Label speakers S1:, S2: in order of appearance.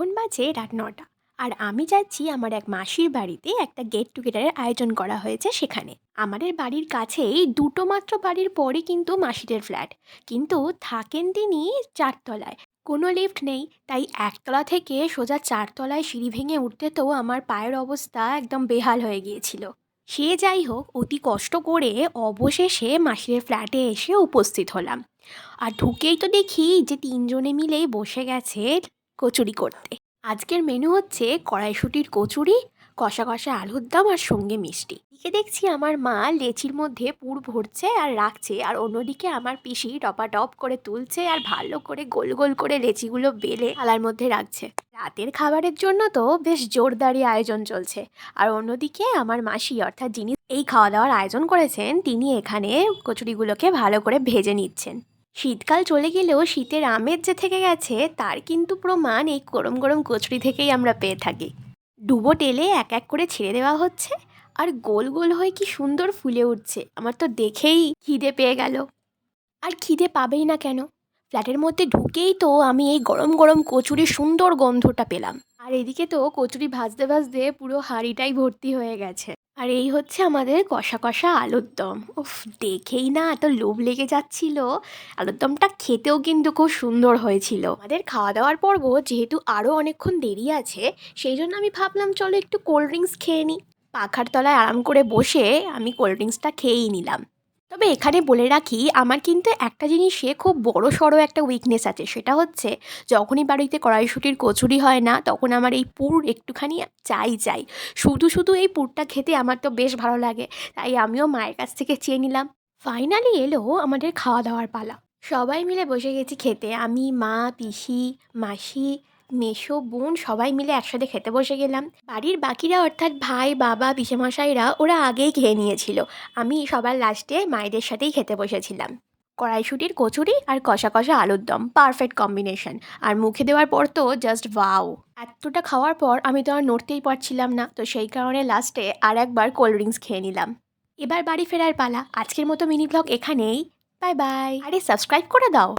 S1: এখন বাজে রাত নটা। আর আমি যাচ্ছি আমার এক মাসির বাড়িতে একটা গেট টুগেদারের আয়োজন করা হয়েছে সেখানে। আমাদের বাড়ির কাছেই দুটো মাত্র বাড়ির পরই কিন্তু মাসিদের ফ্ল্যাট কিন্তু থাকেন তিনি চারতলায়। কোনো লিফট নেই। তাই একতলা থেকে সোজা চারতলায় সিঁড়ি ভেঙে উঠতে তো আমার পায়ের অবস্থা একদম বেহাল হয়ে গিয়েছিল। সে যাই হোক, অতি কষ্ট করে অবশেষে মাসিদের ফ্ল্যাটে এসে উপস্থিত হলাম। আর ঢুকেই তো দেখি যে তিনজনে মিলেই বসে গেছে কচুরি করতে। আজকের মেনু হচ্ছে কড়াইশুটির কচুরি, কষা কষা আলুর দম আর সঙ্গে মিষ্টি। এদিকে দেখছি আমার মা লেচির মধ্যে পুর ভরছে আর রাখছে আর অন্যদিকে আমার পিসি টপা টপ করে তুলছে আর ভালো করে গোল গোল করে লেচিগুলো বেলে থালার মধ্যে রাখছে। রাতের খাবারের জন্য তো বেশ জোরদারি আয়োজন চলছে। আর অন্যদিকে আমার মাসি অর্থাৎ যিনি এই খাওয়া দাওয়ার আয়োজন করেছেন, তিনি এখানে কচুরিগুলোকে ভালো করে ভেজে নিচ্ছেন। শীতকাল চলে গেলেও শীতের আমেজ যে থেকে গেছে, তার কিন্তু প্রমাণ এই গরম গরম কচুরি থেকেই আমরা পেয়ে থাকি। ডুবো টেলে এক এক করে ছেড়ে দেওয়া হচ্ছে আর গোল গোল হয়ে কি সুন্দর ফুলে উঠছে। আমার তো দেখেই খিদে পেয়ে গেল। আর খিদে পাবেই না কেন? ফ্ল্যাটের মধ্যে ঢুকেই তো আমি এই গরম গরম কচুরির সুন্দর গন্ধটা পেলাম। আর এদিকে তো কচুরি ভাজতে ভাজতে পুরো হাঁড়িটাই ভর্তি হয়ে গেছে। আর এই হচ্ছে আমাদের কষা কষা আলুর দম। উফ, দেখেই না এত লোভ লেগে যাচ্ছিল। আলুর দমটা খেতেও কিন্তু খুব সুন্দর হয়েছিল। আমাদের খাওয়া দাওয়ার পর্ব যেহেতু আরও অনেকক্ষণ দেরি আছে, সেই জন্য আমি ভাবলাম চলো একটু কোল্ড ড্রিঙ্কস খেয়ে নিই পাখার তলায় আরাম করে বসে আমি কোল্ড ড্রিঙ্কসটা খেয়েই নিলাম। তবে এখানে বলে রাখি, আমার কিন্তু একটা জিনিসে খুব বড় সড়ো একটা উইকনেস আছে। সেটা হচ্ছে, যখনই বাড়িতে কড়াইশুটির কচুরি হয় না, তখন আমার এই পুর একটুখানি চাই চাই। শুধু শুধু এই পুরটা খেতে আমার তো বেশ ভালো লাগে, তাই আমিও মায়ের কাছ থেকে চেয়ে নিলাম। ফাইনালি এলো আমাদের খাওয়া দাওয়ার পালা। সবাই মিলে বসে গেছি খেতে। আমি, মা, পিসি, মাসি মেসো, বোন সবাই মিলে একসাথে খেতে বসে গেলাম। বাড়ির বাকিরা অর্থাৎ ভাই, বাবা, পিসেমশাইরা ওরা আগেই খেয়ে নিয়েছিল। আমি সবার লাস্টে মায়েদের সাথেই খেতে বসেছিলাম। কড়াইশুটির কচুরি আর কষা কষা আলুর দম পারফেক্ট কম্বিনেশন আর মুখে দেওয়ার পর তো জাস্ট ওয়াও এতটা খাওয়ার পর আমি তো আর নড়তেই পারছিলাম না, তো সেই কারণে লাস্টে আর একবার কোল্ড ড্রিঙ্কস খেয়ে নিলাম। এবার বাড়ি ফেরার পালা। আজকের মতো মিনি ব্লগ এখানেই। বাই বাই আরে সাবস্ক্রাইব করে দাও।